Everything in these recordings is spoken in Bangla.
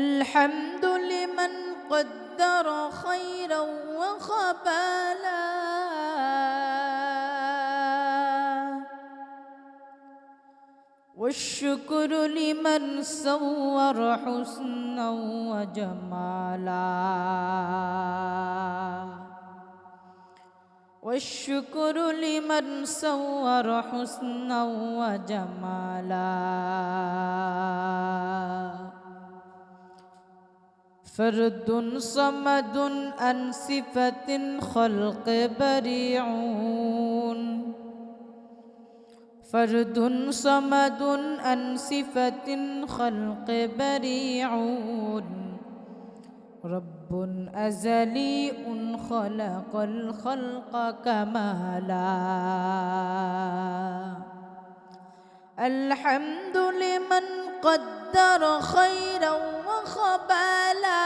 الحمد لمن قدر خيرا وخبالا والشكر لمن صور حسنا وجمالا. والشكر لمن صور حسنا وجمالا. فرد صمد عن صفة خلق بريعون. فرد صمد عن صفة خلق بريعون. رب أزلي خلق الخلق كمالا الحمد لمن قدر خيرا وخبالا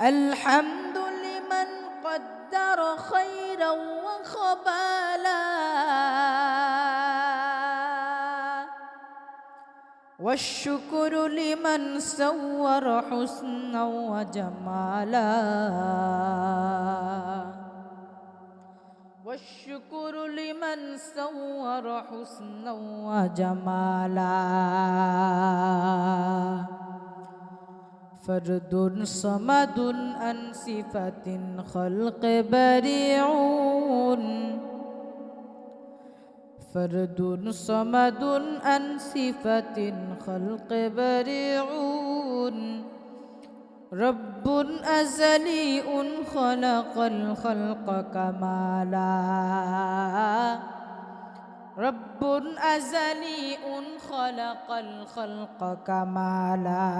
الحمد لمن قدر خيرا وخبالا. والشكر لمن سور حسنا وجمالا. سور حسنا وجمالا. فرد صمد عن صفة خلق بريعون فرد صمد عن صفة خلق بريعون رب أزلي خلق الخلق كمالا. رب أزلي خلق الخلق كمالا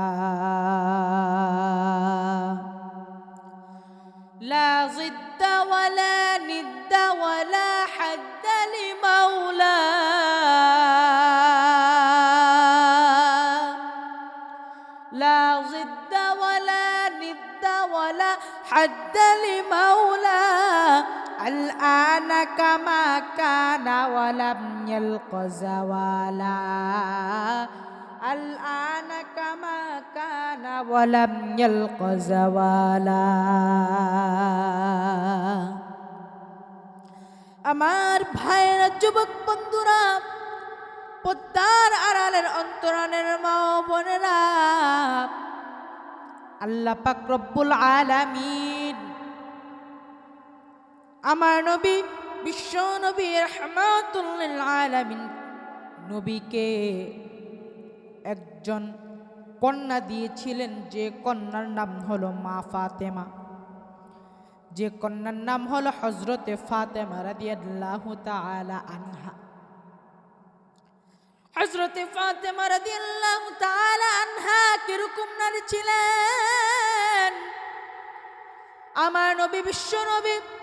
لا. ضد ولا ند ولا حد لمولى لا ضد ولا ند ولا حد لمولى الآن كما كان ولم يلق زوالا الآن كما كان ولم يلق زوالا আমার ভাইয়েরা যুবক বন্ধুরা পদ্মার আড়ালের অন্তরানের মা ও বোনেরা আল্লাহ পাক রব্বুল আলামিন আমার নবী, বিশ্ব নবী রহমাতুল্লিল আলামিন, নবীকে একজন কন্যা দিয়েছিলেন, যে কন্যার নাম হলো মা ফাতেমা। যে কন্যার নাম হলো হজরতে ফাতেমা রাদিয়াল্লাহু তাআলা আনহা। হজরতে ফাতেমা রাদিয়াল্লাহু তাআলা আনহা কীরকম নারী ছিলেন? আমার নবী, বিশ্ব নবী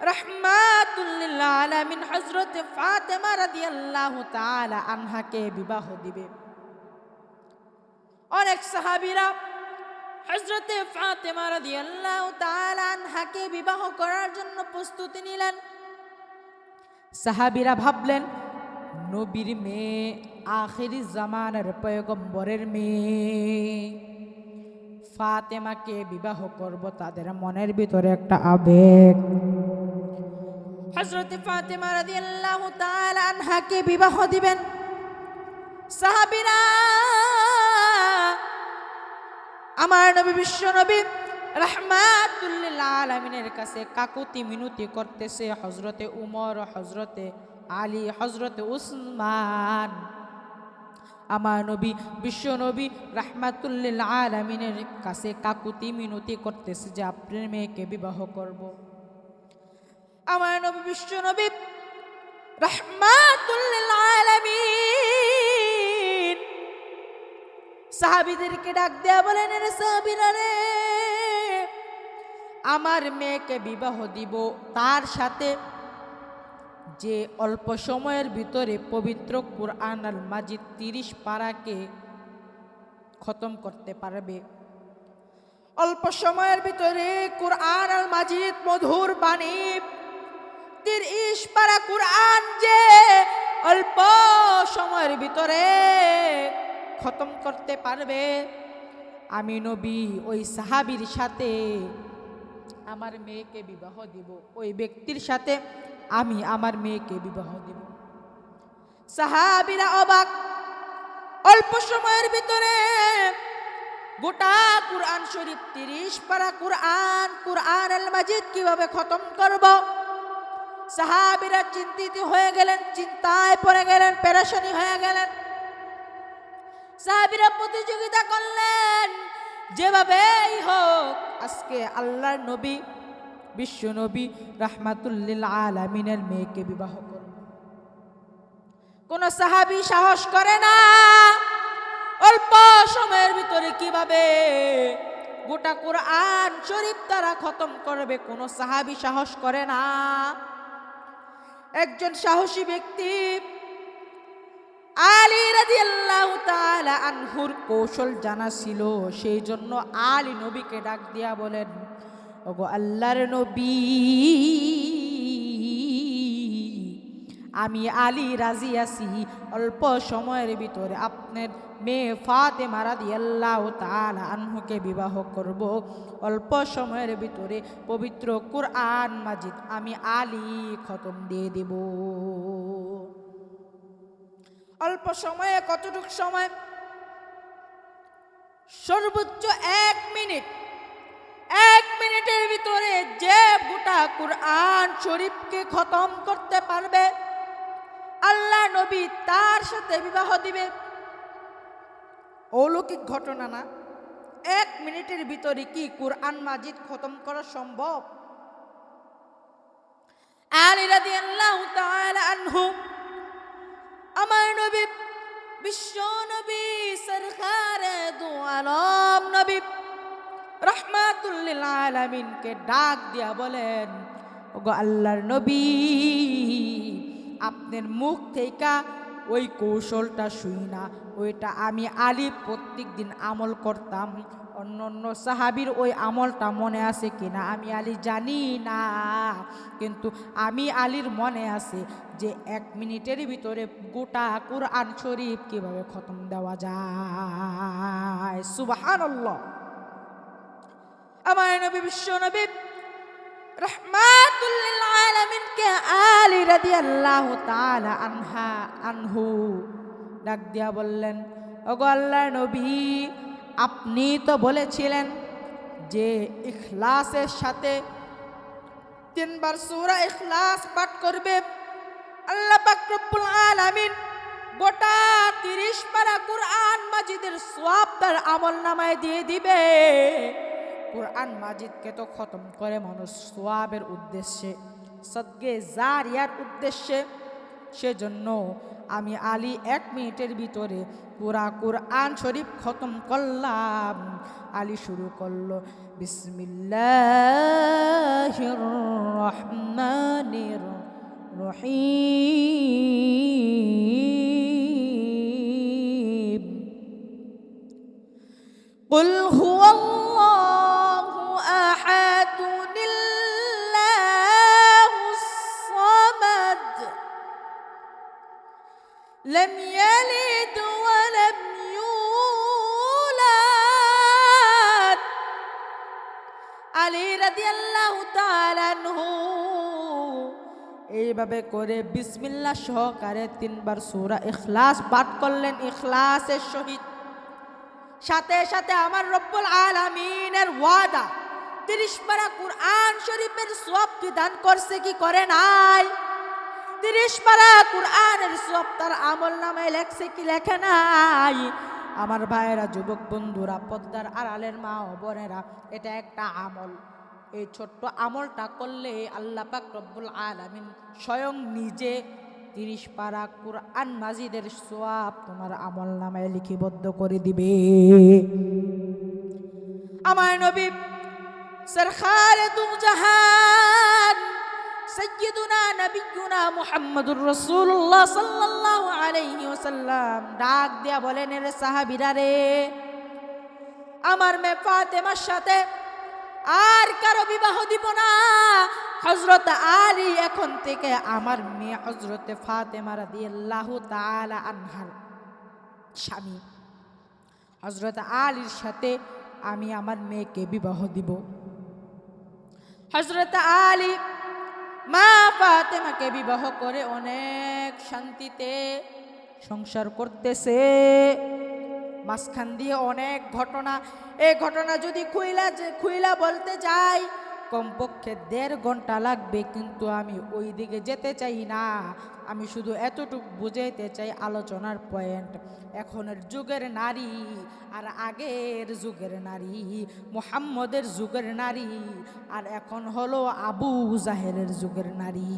রহমাতুল্লিল আলামিন হজরতে ফাতেমা রাদিয়াল্লাহু তাআলা আনহাকে বিবাহ দিবে। অনেক সাহাবীরা হজরতে ফাতেমা রাদিয়াল্লাহু তাআলা আনহাকে বিবাহ করার জন্য প্রস্তুতি নিলেন। সাহাবীরা ভাবলেন, নবীর মেয়ে, আখেরি জামানের পয়গম্বরের মেয়ে। ফাতেমাকে বিবাহ করব তাদের মনের ভিতরে একটা আবেগ। হজরতে ফাতেমা রাদিয়াল্লাহু তাআলা আনহাকে বিবাহ দিবেন। সাহাবীরা, আমার নবী বিশ্ব নবী রহমাতুল্লিল আলমিনের কাছে কাকুতি মিনতি করতেছে হজরতে উমর হজরতে আলী হজরতে উসমান। আমার নবী বিশ্ব নবী রহমাতুল্লিল আলমিনের কাছে কাকুতি মিনতি করতেছে যে আপনার মেয়েকে বিবাহ করব। আমার নবী, বিশ্ব নবী রহমাতুল্লিল আলামিন। সাহাবিদেরকে ডাক দেয়া বলেন রে, আমার মেয়েকে বিবাহ দিব। তার সাথে যে অল্প সময়ের ভিতরে পবিত্র কুরআন আল মাজিদ তিরিশ পারাকে খতম করতে পারবে। অল্প সময়ের ভিতরে কুরআন আল মাজিদ মধুর বাণী তিরিশ পারা কুরআন যে অল্প সময়ের ভিতরে খতম করতে পারবে। আমি নবী, ওই সাহাবীর সাথে আমার মেয়েকে বিবাহ দিব। ওই ব্যক্তির সাথে আমি আমার মেয়েকে বিবাহ দিব। সাহাবিরা অবাক। অল্প সময়ের ভিতরে গোটা কুরআন শরীফ, তিরিশ পারা কুরআন কুরআন আল মাজিদ কীভাবে খতম করব? সাহাবিরা চিন্তিত হয়ে গেলেন, চিন্তায় পড়ে গেলেন, পেরেশানি হয়ে গেলেন। সাহাবিরা প্রতিযোগিতা করলেন যেভাবেই হোক, আজকে আল্লাহর নবী, বিশ্ব নবী রাহমাতুল্লিল আলামিনের মেয়েকে বিবাহ করব। কোন সাহাবী সাহস করে না, অল্প সময়ের ভিতরে কীভাবে গোটা কোরআন শরীফ তারা খতম করবে, কোন সাহাবী সাহস করে না। একজন সাহসী ব্যক্তি। আলী রাজি আল্লাহ আনহুর কৌশল জানা ছিল, সেই জন্য আলী নবীকে ডাক দিয়া বলেন, ওগো আল্লাহর নবী আমি আলী রাজি আছি। অল্প সময়ের ভিতরে আপনার মেয়ে ফাতেমা রাদিয়াল্লাহু তাআলা আনহুকে বিবাহ করব। অল্প সময়ের ভিতরে পবিত্র কুরআন মাজিদ আমি আলী খতম দিয়ে দেব। অল্প সময়ে, কতটুক সময়? সর্বোচ্চ এক মিনিট। এক মিনিটের ভিতরে যে গোটা কুরআন শরীফকে খতম করতে পারবে আল্লাহ নবী তার সাথে বিবাহ দিবে। অলৌকিক ঘটনা না। এক মিনিটের ভিতরে কি কুরআন মাজিদ খতম করা সম্ভব? আমার নবী, বিশ্ব নবী, সরকারে নবী রহমাতুল্লিল আলামিনকে ডাক দিয়া বলেন, ওগো আল্লাহর নবী আপনার মুখ থেকে ওই কৌশলটা শুই না। ওইটা আমি আলী প্রত্যেক দিন আমল করতাম। অন্য অন্য সাহাবির ওই আমলটা মনে আছে কিনা? আমি আলী জানি না। কিন্তু আমি আলীর মনে আছে যে এক মিনিটের ভিতরে গোটা কুরআন শরীফ কীভাবে খতম দেওয়া যায়। সুবহানাল্লাহ। আমার নবী বিশ্ব নবী আলামিনকে আলী রাদিয়াল্লাহু তাআলা আনহা, আনহু ডাক দিয়া বললেন, ওগো আল্লাহর নবী, আপনি তো বলেছিলেন যে ইখলাসের সাথে তিনবার সূরা ইখলাস পাঠ করবে। আল্লাহ পাক রব্বুল আলামিন গোটা তিরিশ পারা কুরআন মাজিদের সওয়াব তার আমল নামায় দিয়ে দিবে। কোরআন মাজিদকে তো খতম করে মানুষ সোয়াবের উদ্দেশ্যে সদ্গে জারিয়ার উদ্দেশ্যে সেজন্য আমি আলী এক মিনিটের ভিতরে পুরা কোরআন শরীফ খতম করলাম আলী শুরু করলো বিসমিল্লাহ রহমানির রহিম قل هو الله لم يلد ولم يولد আলী রাদিয়াল্লাহু তাআলা আনহু এইভাবে করে বিসমিল্লাহ সহকারে তিনবার সূরা ইখলাস পাঠ করলেন ইখলাসের সহিত সাথে সাথে আমার রব্বুল আলামিনের ওয়াদা তিরিশ পারা কুরআন শরীফের সব কি দান করছে কি করে নাই তিরিশ পারা কুরআনের সব তার আমল নামে লেখছে কি লেখে নাই? আমার ভাইয়েরা, যুবক বন্ধুরা, পদ্মার আড়ালের মা ও বোনেরা, এটা একটা আমল। এই ছোট্ট আমলটা করলে আল্লাহ পাক রব্বুল আলামিন স্বয়ং নিজে তিরিশ পারা কুরআন মাজিদের সোয়াব তোমার আমল নামায় লিখিবদ্ধ করে দিবে। আমার নবী, সরকারে দু জাহান সৈয়দুনা নবিয়ুনা মুহাম্মদুর রাসূলুল্লাহ সাল্লাল্লাহু আলাইহি ওয়াসাল্লাম। ডাক দিয়া বলেন রে সাহাবীরা রে, আমার মেয়ে ফাতেমার সাথে আর কারও বিবাহ দিব না। হজরত আলী এখন থেকে আমার মেয়ে হজরতে ফাতেমা রাদিয়াল্লাহু তাআলা আনহার স্বামী। হজরত আলীর সাথে আমি আমার মেয়েকে বিবাহ দিব। হজরত আলী মা ফাতেমাকে বিবাহ করে অনেক শান্তিতে সংসার করতেছে। মাঝখান দিয়ে অনেক ঘটনা। এ ঘটনা যদি খুইলা খুইলা বলতে যাই কমপক্ষে দেড় ঘণ্টা লাগবে, কিন্তু আমি ওই দিকে যেতে চাই না। আমি শুধু এতটুকু বুঝাইতে চাই আলোচনার পয়েন্ট। এখনের যুগের নারী আর আগের যুগের নারী, মুহাম্মদের যুগের নারী, আর এখন হলো আবু জাহেরের যুগের নারী।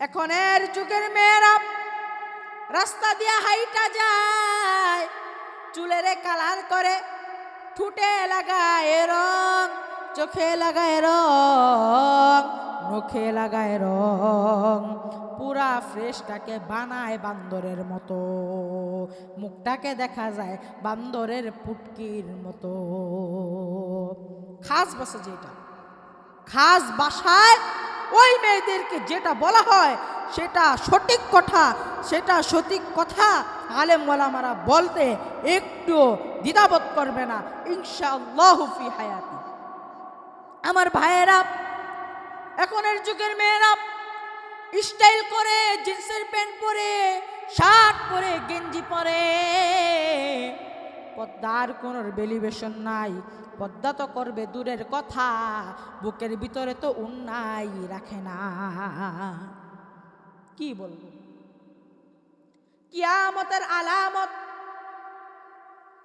এখনের যুগের মেয়েরা রাস্তা দিয়ে হাইটা যায়, চুলের কালার করে ঠুটে লাগায় রং, চোখে লাগায় রং নখে লাগায় রং। পুরা ফ্রেশটাকে বানায় বান্দরের মতো। মুখটাকে দেখা যায় বান্দরের পুটকির মতো। খাস বসে যেটা। খাস বাসায় ওই মেয়েদেরকে যেটা বলা হয় সেটা সঠিক কথা, সেটা সঠিক কথা, আলেম ওলামারা বলতে একটু দ্বিধাবোধ করবে না, ইনশাআল্লাহ ফি হায়াতি। আমার ভাইয়েরা, এখনের যুগের মেয়েরা, স্টাইল করে, জিন্সের প্যান্ট পরে, শার্ট পরে, গেঞ্জি পরে। পদ্মার কোনো বেলিবেশন নাই, পদ্মা তো করবে দূরের কথা, বুকের ভিতরে তো উন্নাই রাখে না। কি বলব? কিয়ামতের আলামত,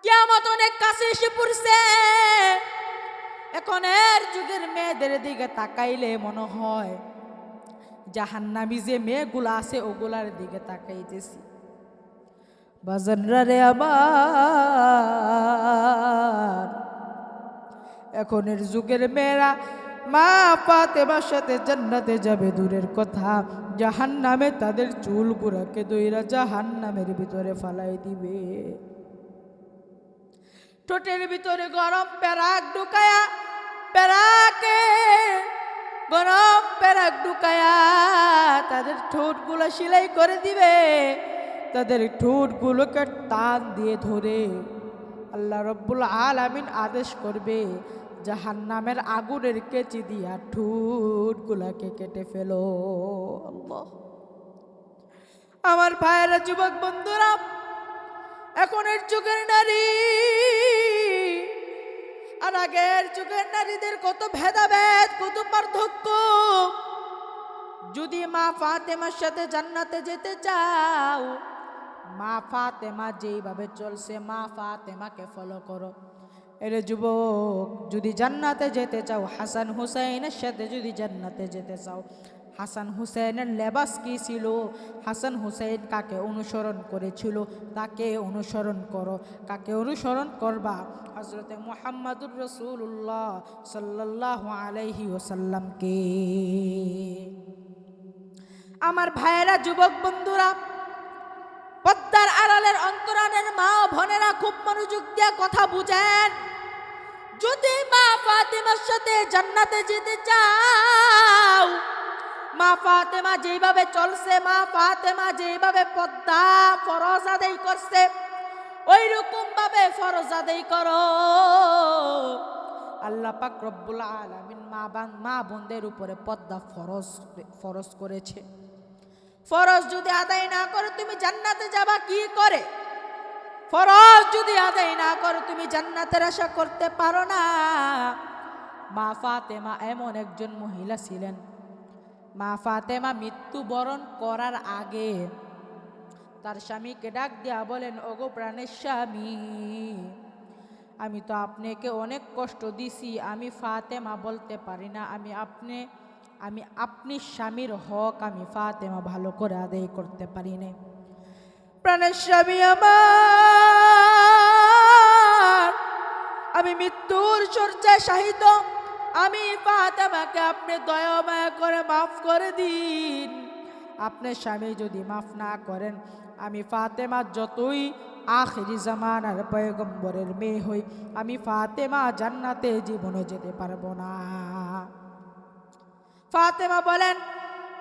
কিয়ামত অনেক কাছে এসে পড়ছে। এখন এর যুগের মেয়েদের দিকে তাকাইলে মনে হয়, জাহান্নামি যে মেয়েগুলা আছে ওগুলার দিকে তাকাইতেছি। বাজানরা রে আমার, এখনের যুগের মেয়েরা মা ফাতেমার সাথে জান্নাতে যাবে দূরের কথা। জাহান নামে তাদের চুল গুড়াকে দইরা জাহান নামের ভিতরে ফালাই দিবে। ঠোঁটের ভিতরে গরম প্যারাক ঢুকায়া, প্যারাকে গরম প্যারাক ঢুকায়া তাদের ঠোঁটগুলো সেলাই করে দিবে। তাদের ঠোঁটগুলোকে টান দিয়ে ধরে আল্লাহ রব্বুল আলামিন আদেশ করবে জাহান নামের আগুনের কেচি দিয়া ঠোঁটগুলাকে কেটে ফেলো। আমার ভাইয়েরা, যুবক বন্ধুরা এখনের যুগের নারী। আর আগের যুগের নারীদের কত ভেদাভেদ, কত পার্থক্য। যদি মা ফাতেমার সাথে জান্নাতে যেতে চাও মা ফাতেমা যেইভাবে চলছে, মা ফাতেমাকে ফলো করো। এরে যুবক, যদি জান্নাতে যেতে চাও, হাসান হুসাইনের সাথে যদি জান্নাতে যেতে চাও, হাসান হুসেনের লেবাস কি ছিল? হাসান হুসেন কাকে অনুসরণ করেছিল? তাকে অনুসরণ করো। কাকে অনুসরণ করবা? হজরতে মোহাম্মদুর রসুল্লাহ সাল্লাহ আলাইহি ওসাল্লামকে আমার ভাইয়েরা, যুবক বন্ধুরা পদ্মার আড়ালের অন্তরানের মা ও বোনেরা খুব মনোযোগ দিয়ে কথা বুঝেন। যদি মা ফাতেমার সাথে জান্নাতে যেতে চাও, মা ফাতেমা যেভাবে চলছে, মা ফাতেমা যেভাবে পদ্মা ফরজ আদায় করছে ওই রকম ভাবে ফরজ আদায় করো। আল্লাহ পাক রব্বুল আলামিন মা বান, মা বোনদের উপরে পদ্মা ফরজ ফরজ করেছে। ফরজ যদি আদায় না করো, তুমি জান্নাতে যাবা কি করে? ফরজ যদি আদায় না করো, তুমি জান্নাতের আশা করতে পারো না। মা ফাতেমা এমন একজন মহিলা ছিলেন। মা ফাতেমা মৃত্যুবরণ করার আগে তার স্বামীকে ডাক দিয়া বলেন, ওগো প্রাণের স্বামী, আমি তো আপনাকে অনেক কষ্ট দিছি, আমি ফাতেমা বলতে পারি না, আমি আপনি আমি আপনি স্বামীর হক আমি ফাতেমা ভালো করে আদায় করতে পারি না প্রাণের স্বামী আমার, আমি মৃত্যুর চর্চায় শাহিত, আমি ফাতেমাকে আপনি দয়া মায়া করে মাফ করে দিন। আপনার স্বামী যদি মাফ না করেন, আমি ফাতেমা যতই আখিরি জামানার পয়গম্বরের মেয়ে হই, আমি ফাতেমা জান্নাতে জীবনে যেতে পারব না। ফাতেমা বলেন,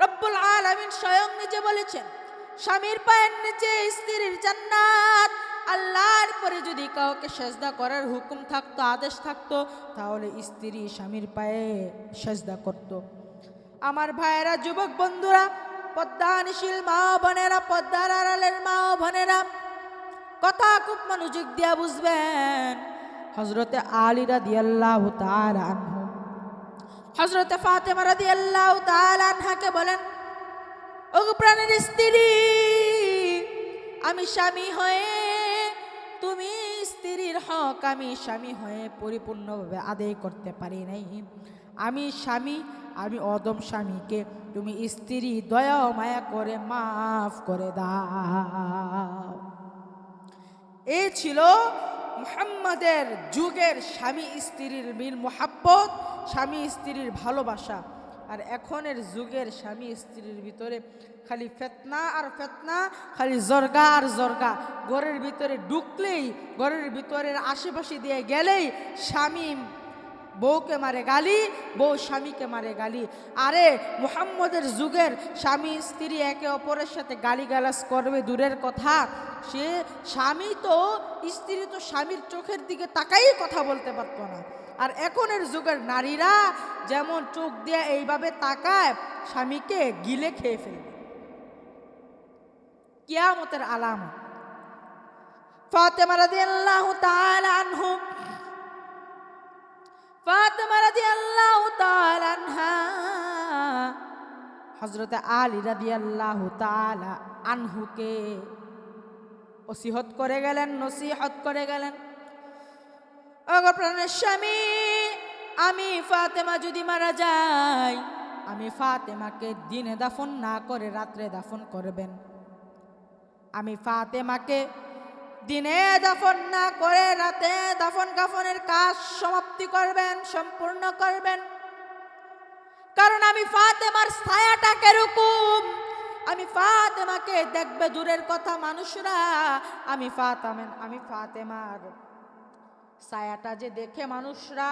রব্বুল আলামিন স্বয়ং নিজে বলেছেন, স্বামীর পায়ের নিচে স্ত্রীর জান্নাত। আল্লাহর পরে যদি কাউকে সেজদা করার হুকুম থাকতো, আদেশ থাকতো, তাহলে স্ত্রী স্বামীর পায়ে সেজদা করত। আমার ভাইয়েরা, যুবক বন্ধুরা, পদ্মানশীল মা বোনেরা, পদ্মার আড়ালের মা বোনেরা, কথা খুব মনোযোগ দিয়া বুঝবেন। হজরতে আলী রাদি আল্লাহ আনহু হজরতে ফাতেমা রাদি আল্লাহ আনহাকে বলেন ওগো প্রাণের স্ত্রী, আমি স্বামী হয়ে, তুমি স্ত্রীর হক আমি স্বামী হয়ে পরিপূর্ণভাবে আদায় করতে পারি নাই। আমি স্বামী, আমি অদম স্বামীকে তুমি স্ত্রী দয়া মায়া করে মাফ করে দাও। এ ছিল মুহাম্মাদের যুগের স্বামী স্ত্রীর মিল মোহাব্বত, স্বামী স্ত্রীর ভালোবাসা। আর এখনের যুগের স্বামী স্ত্রীর ভিতরে খালি ফেতনা আর ফেতনা, খালি জর্গা আর জর্গা। ঘরের ভিতরে ঢুকলেই, ঘরের ভিতরের আশেপাশে দিয়ে গেলেই স্বামী বউকে মারে গালি, বউ স্বামীকে মারে গালি। আরে, মুহাম্মদের যুগের স্বামী, স্ত্রী একে অপরের সাথে গালিগালাজ করবে, দূরের কথা। সে স্বামী তো, স্ত্রী তো স্বামীর চোখের দিকে তাকাই কথা বলতে পারতো না। আর এখনের যুগের নারীরা যেমন চোখ দিয়ে এইভাবে তাকায়, স্বামীকে গিলে খেয়ে ফেলবে। কিয়ামতের আলামত। ফাতেমা রাদিয়াল্লাহু তাআলা আনহু ফাতেমা তাআলা আনহা, হযরত আলী রাদিয়াল্লাহু তাআলা আনহুকে ওসিহত করে গেলেন, নসিহত করে গেলেন। প্রাণের স্বামী, আমি ফাতেমা যদি মারা যাই, আমি ফাতেমাকে দিনে দাফন না করে রাত্রে দাফন করবেন। আমি ফাতেমাকে দিনে দাফন না করে রাতে দাফন কাফনের কাজ সমাপ্তি করবেন, সম্পূর্ণ করবেন। কারণ আমি ফাতেমার ছায়াটা কেরকম আমি ফাতেমাকে দেখবে দূরের কথা মানুষরা। আমি ফাতেমেন আমি ফাতেমার ছায়াটা যে দেখে মানুষরা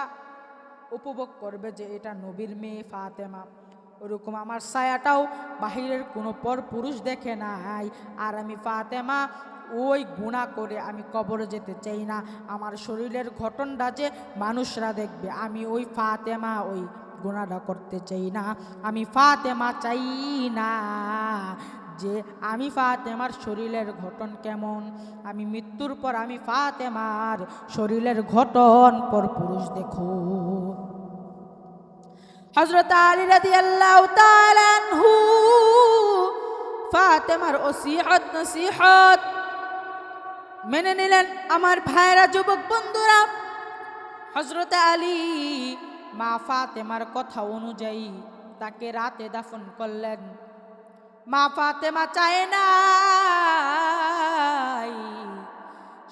উপভোগ করবে যে এটা নবীর মেয়ে ফাতেমা। ওরকম আমার ছায়াটাও বাহিরের কোনো পর পুরুষ দেখে নাই। আর আমি ফাতেমা ওই গুণা করে আমি কবরে যেতে চাই না। আমার শরীরের ঘটনটা যে মানুষরা দেখবে, আমি ওই ফাতেমা ওই গুণাটা করতে চাই না। আমি ফাতেমা চাই না যে আমি ফাতেমার শরীরের ঘটন কেমন। আমি মৃত্যুর পর আমি ফাতেমার শরীরের ঘটন পর পুরুষ দেখো। হজরত আলী রাদি আল্লাহ ফাতেমার ওসিহত নসিহত মেনে নিলেন আমার ভাইরা যুবক বন্ধুরা। হজরত আলী মা ফাতেমার কথা অনুযায়ী তাকে রাতে দাফন করলেন। মা ফাতেমা চায় না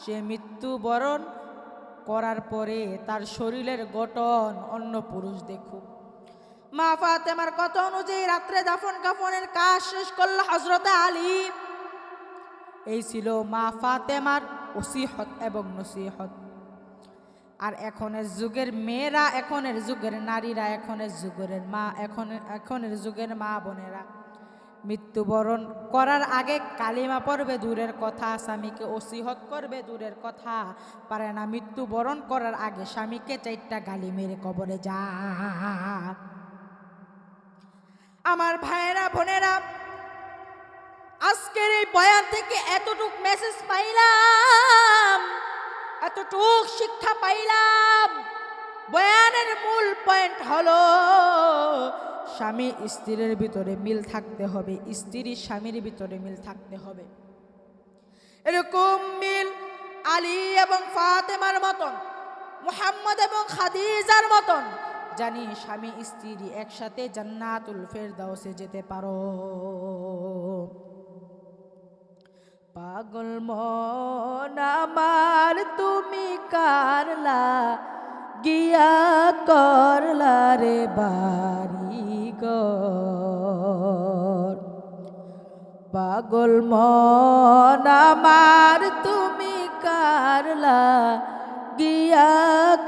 সে মৃত্যুবরণ করার পরে তার শরীরের গঠন অন্য পুরুষ দেখুক। মা ফাতেমার কথা অনুযায়ী রাত্রে দাফন কাফনের কাজ শেষ করল হজরত আলী। এই ছিল মা ফাতেমার ওসিহত এবং নসিহত। আর এখনের যুগের মেয়েরা, এখনের যুগের নারীরা, এখনের যুগের মা, এখন, এখনের যুগের মা বোনেরা। মৃত্যুবরণ করার আগে কালিমা পড়বে দূরের কথা, স্বামীকে ওসিহত করবে দূরের কথা। পারে না মৃত্যুবরণ করার আগে স্বামীকে চারটা গালি মেরে কবরে যা। আমার ভাইয়েরা, বোনেরা আজকের এই বয়ান থেকে এতটুক মেসেজ পাইলাম, এতটুক শিক্ষা পাইলাম। বয়ানের মূল পয়েন্ট হলো, স্বামী স্ত্রীর ভিতরে মিল থাকতে হবে, স্ত্রী স্বামীর ভিতরে মিল থাকতে হবে। এরকম মিল আলী এবং ফাতেমার মতন, মুহাম্মদ এবং খাদিজার মতন, জানি স্বামী স্ত্রী একসাথে জান্নাতুল ফেরদাউসে যেতে পারো। পাগল মন আমার, তুমি কারলা, গিয়া করলা রে বাড়ি গর পাগল মন আমার, তুমি কারলা, গিয়া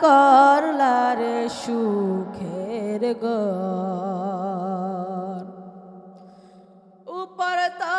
করলা রে সুখের গর উপর তলায়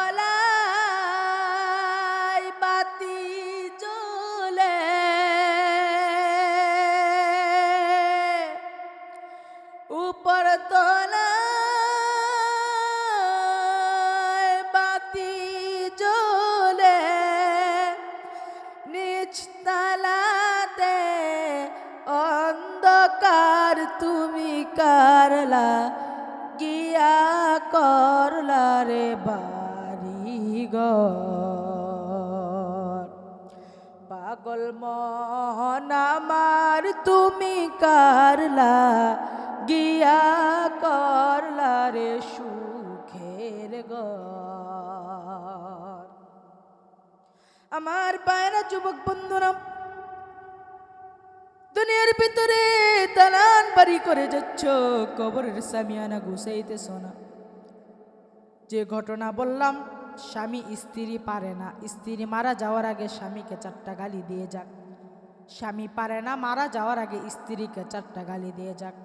গিয়া করলা রে সুখের ঘর। আমার পায়রা যুবক বন্ধুরা, দুনিয়ার ভিতরে দালান বাড়ি করে যাচ্ছ, কবরের সামিয়ানা ঘুষাইতেছ না যে ঘটনা বললাম, স্বামী স্ত্রী পারে না। স্ত্রী মারা যাওয়ার আগে স্বামীকে চারটা গালি দিয়ে যাক। স্বামী পারে না, মারা যাওয়ার আগে স্ত্রীকে চারটা গালি দিয়ে যাক।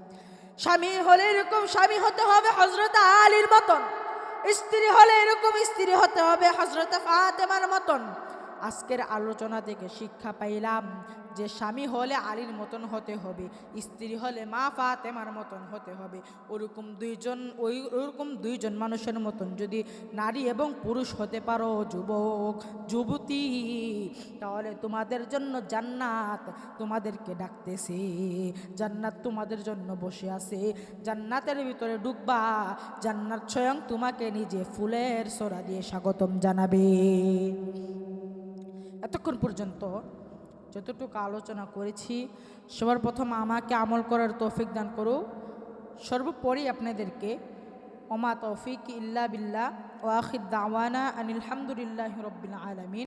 স্বামী হলে এরকম স্বামী হতে হবে হজরত আলীর মতন। স্ত্রী হলে এরকম স্ত্রী হতে হবে হজরত ফাতেমার মতন। আজকের আলোচনা থেকে শিক্ষা পাইলাম যে স্বামী হলে আলীর মতন হতে হবে, স্ত্রী হলে মা ফাতেমার মতন হতে হবে। ওরকম দুইজন, ওই, ওরকম দুইজন মানুষের মতন যদি নারী এবং পুরুষ হতে পারো, যুবক, যুবতী, তাহলে তোমাদের জন্য জান্নাত তোমাদেরকে ডাকতেছে। জান্নাত তোমাদের জন্য বসে আছে। জান্নাতের ভিতরে ডুববা, জান্নাত স্বয়ং তোমাকে নিজে ফুলের সোরা দিয়ে স্বাগতম জানাবে। এতক্ষণ পর্যন্ত যতটুকু আলোচনা করেছি সবার প্রথম আমাকে আমল করার তৌফিক দান করো সর্বোপরি আপনাদেরকে, ওমা তৌফিক ইল্লা বিল্লা ওয়াহিদ দাওয়ানা আনিলহামদুলিল্লাহ রব্বিল আলমিন।